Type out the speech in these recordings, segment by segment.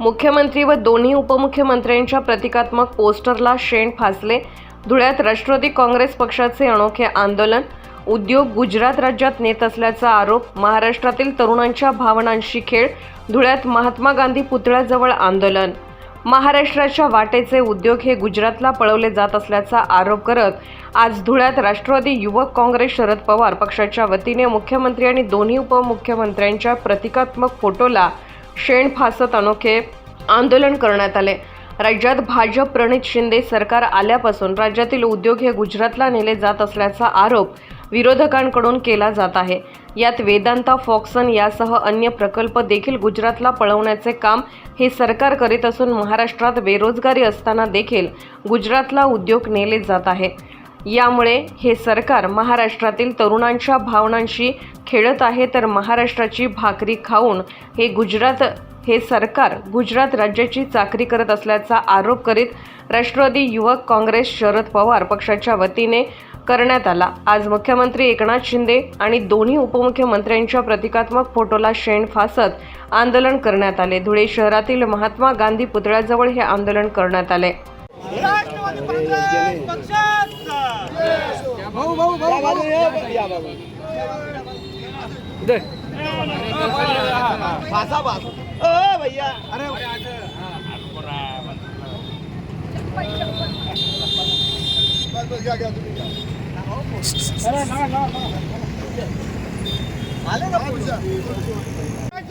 मुख्यमंत्री व दोन्ही उपमुख्यमंत्र्यांच्या प्रतिकात्मक पोस्टरला शेण फासले. धुळ्यात राष्ट्रवादी काँग्रेस पक्षाचे अनोखे आंदोलन. उद्योग गुजरात राज्यात नेत असल्याचा आरोप. महाराष्ट्रातील तरुणांच्या भावनांशी खेळ. धुळ्यात महात्मा गांधी पुतळ्याजवळ आंदोलन. महाराष्ट्राच्या वाटेचे उद्योग हे गुजरातला पळवले जात असल्याचा आरोप करत आज धुळ्यात राष्ट्रवादी युवक काँग्रेस शरद पवार पक्षाच्या वतीने मुख्यमंत्री आणि दोन्ही उपमुख्यमंत्र्यांच्या प्रतिकात्मक फोटोला शेण फासत अनोखे आंदोलन करण्यात आले. राज्यात भाजप प्रणित शिंदे सरकार आल्यापासून राज्यातील उद्योग हे गुजरातला नेले जात असल्याचा आरोप विरोधकांकडून केला जात आहे. यात वेदांता फॉक्सन यासह अन्य प्रकल्प देखील गुजरातला पळवण्याचे काम हे सरकार करीत असून महाराष्ट्रात बेरोजगारी असताना देखील गुजरातला उद्योग नेले जात आहे. यामुळे हे सरकार महाराष्ट्रातील तरुणांच्या भावनांशी खेळत आहे तर महाराष्ट्राची भाकरी खाऊन हे गुजरात हे सरकार गुजरात राज्याची चाकरी करत असल्याचा आरोप करीत राष्ट्रवादी युवक काँग्रेस शरद पवार पक्षाच्या वतीने करण्यात आला. आज मुख्यमंत्री एकनाथ शिंदे आणि दोन्ही उपमुख्यमंत्र्यांच्या प्रतिकात्मक फोटोला शेण फासत आंदोलन करण्यात आले. धुळे शहरातील महात्मा गांधी पुतळ्याजवळ हे आंदोलन करण्यात आले. भाऊ भाऊ भाऊ भाऊ या बाबू भाषा भाषा ओ भैया अरे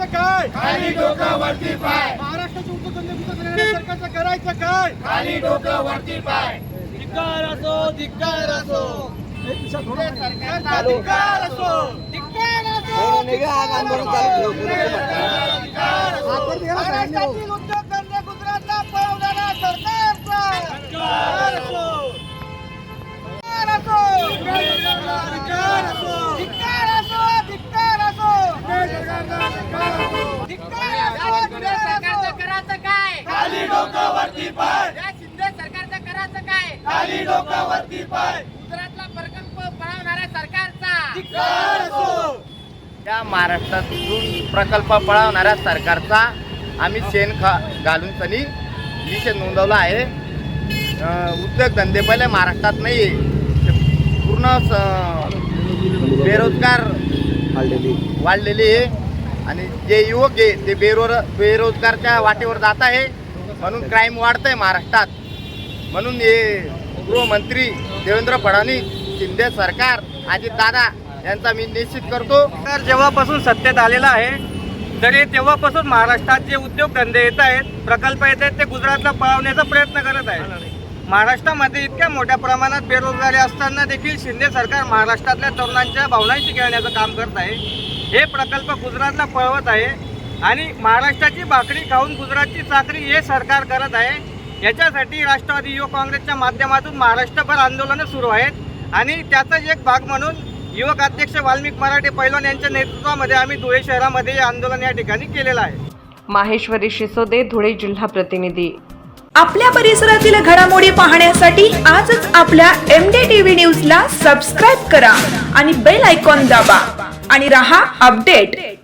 काय खाली डोकं वरती पाय महाराष्ट्राचं सरकारचं करायचं काय खाली डोकं वरती पाय. धिक्कार असो धिक्कार असो. धिक्कार असो. धिक्कार असो धिक्कार असो. महाराष्ट्रातील उद्योगधंदे गुजरातला पळवणारा सरकारचा. धिक्कार असो. धिक्कार असो. धिक्कार असो. धिक्कार असो धिक्कार असो. धिक्कार असो शिंदे सरकारचं करायचं काय खाली डोकं वरती पाय. सरकारचं करायचं काय? खाली पाय. गुजरातला प्रकल्प पळवणाऱ्या सरकारचा. त्या महाराष्ट्रातून प्रकल्प पळवणाऱ्या सरकारचा आम्ही शेण खा घालून सनी निषेध नोंदवला आहे. उद्योगधंदे पहिले महाराष्ट्रात नाही आहे पूर्ण स- बेरोजगार वाढलेले. आहे. आणि जे युवक आहे ते बेरोर बेरोजगारच्या वाटेवर जात आहे. म्हणून क्राईम वाढत आहे महाराष्ट्रात. म्हणून हे गृहमंत्री देवेंद्र फडणवीस शिंदे सरकार आणि दादा यांचा मी निश्चित करतो. तर जेव्हापासून सत्तेत आलेला आहे तरी तेव्हापासून महाराष्ट्रात जे उद्योगधंदे येत आहेत प्रकल्प येत आहेत ते गुजरातला पळवण्याचा प्रयत्न करत आहे महाराष्ट्रामध्ये इतक्या मोठ्या प्रमाणात बेरोजगारी असताना देखील शिंदे सरकार महाराष्ट्रातल्या तरुणांच्या भावनांशी खेळण्याचं काम करत आहे. हे प्रकल्प गुजरातला पळवत आहे आणि महाराष्ट्राची भाकरी खाऊन गुजरातची चाकरी हे सरकार करत आहे. याच्यासाठी राष्ट्रवादी युवक काँग्रेसच्या माध्यमातून महाराष्ट्रभर आंदोलनं सुरू आहेत. आणि त्याचाच एक भाग म्हणून युवक अध्यक्ष वाल्मिक मराठे पैलवान यांच्या नेतृत्वामध्ये आम्ही धुळे शहरामध्ये हे आंदोलन या ठिकाणी केलेलं आहे. माहेश्वरी शिसोदे धुळे जिल्हा प्रतिनिधी. आपल्या परिसरातील घडामोडी पाहण्यासाठी आजच आपल्या एम डी टी व्ही न्यूजला सबस्क्राईब करा आणि बेल आयकॉन दाबा आणि रहा अपडेट.